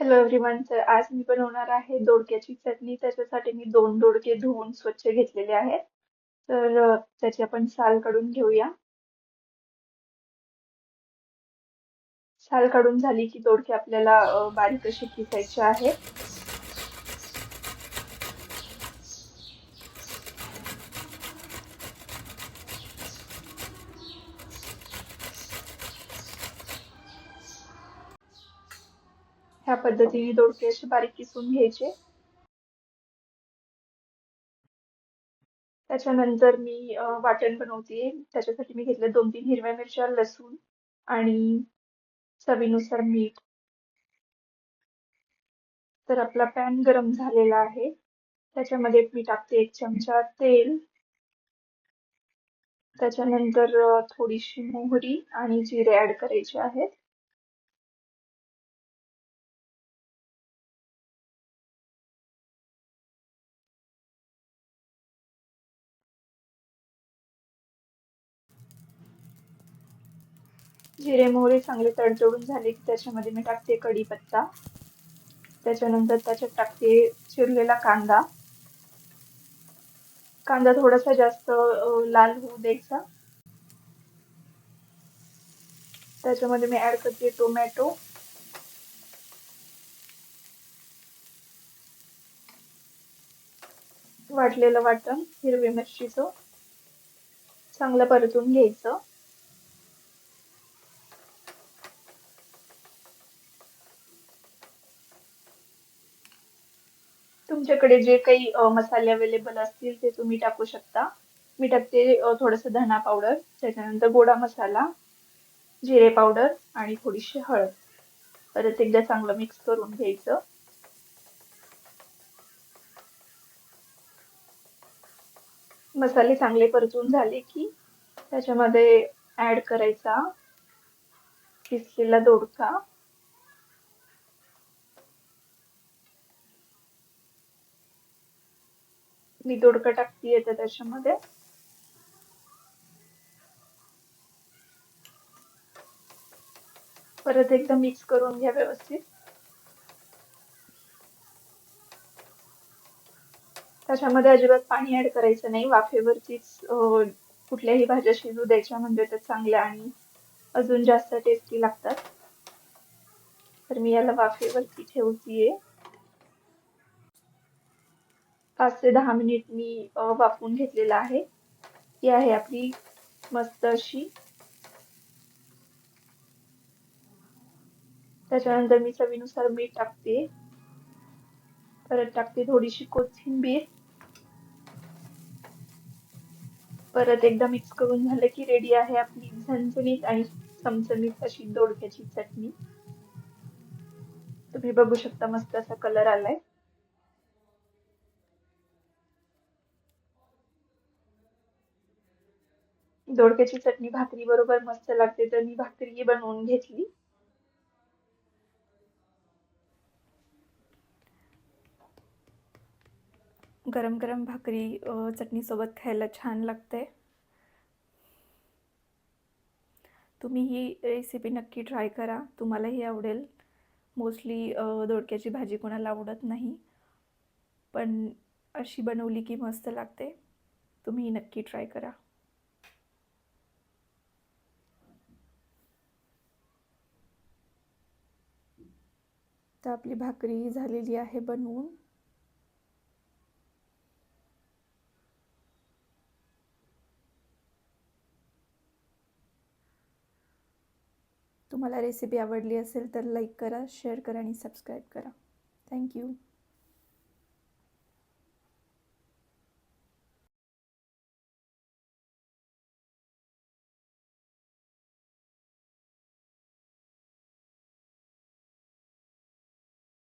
Hello everyone तर आज मी बनवणार आहे दोडक्याची चटणी. त्याच्यासाठी मी दोन दोडके धुवून स्वच्छ घेतलेले आहेत. तर त्याची आपण साल काढून घेऊया. साल काढून झाली की दोडके आपल्याला बारीक अशी किसायचे आहेत. ह्या पद्धतीने दोडके असे बारीक किसून घ्यायचे. त्याच्यानंतर मी वाटण बनवते. त्याच्यासाठी मी घेतलं दोन तीन हिरव्या मिरच्या लसूण आणि चवीनुसार मीठ. तर आपला पॅन गरम झालेला आहे. त्याच्यामध्ये मी टाकते एक चमचा तेल. त्याच्यानंतर थोडीशी मोहरी आणि जिरे ऍड करायचे आहेत. जिरे मोहरी चांगले तडतडून झाले की त्याच्यामध्ये मी टाकते कढीपत्ता त्याच्यानंतर त्याच्यात टाकते चिरलेला कांदा. कांदा थोडासा जास्त लाल होऊ द्यायचा. त्याच्यामध्ये मी ऍड करते टोमॅटो वाटलेलं वाटण हिरवी मिरचीचं. चांगलं परतून घ्यायचं. तुमच्याकडे जे काही मसाले अवेलेबल असतील ते तुम्ही टाकू शकता. मी टाकते थोडंसं धना पावडर त्याच्यानंतर गोडा मसाला जिरे पावडर आणि थोडीशी हळद. परत एकदा चांगलं मिक्स करून घ्यायचं. मसाले चांगले परतून झाले की त्याच्यामध्ये ऍड करायचा किसलेला दोडका. मी दोडका टाकते येते त्याच्यामध्ये. परत एकदा मिक्स करून घ्या व्यवस्थित. त्याच्यामध्ये अजिबात पाणी ऍड करायचं नाही. वाफेवरतीच कुठल्याही भाज्या शिजू द्यायच्या म्हणजे त्या चांगल्या आणि अजून जास्त टेस्टी लागतात. तर मी याला वाफेवरती ठेवतीये. पाच ते दहा मिनिट मी वाफवून घेतलेला आहे. ही आहे आपली मस्त अशी. त्याच्यानंतर मी चवीनुसार मीठ टाकते. परत टाकते थोडीशी कोथिंबीर. परत एकदा मिक्स करून झालं की रेडी आहे आपली झणझणीत आणि चमचमीत अशी दोडक्याची चटणी. तुम्ही बघू शकता मस्त असा कलर आलाय. दोडक्याची चटणी भाकरी बरोबर मस्त लागते तर मी भाकरी बनवून घेतली. गरम गरम भाकरी चटणीसोबत खायला छान लागते. तुम्ही ही रेसिपी नक्की ट्राय करा. तुम्हालाही आवडेल. मोस्टली दोडक्याची भाजी कोणाला आवडत नाही. पण अशी बनवली की मस्त लागते. तुम्ही नक्की ट्राय करा. तर आपली भाकरी झालेली आहे बनवून. तुम्हाला रेसिपी आवडली असेल तर लाईक करा शेअर करा आणि सबस्क्राईब करा. थँक्यू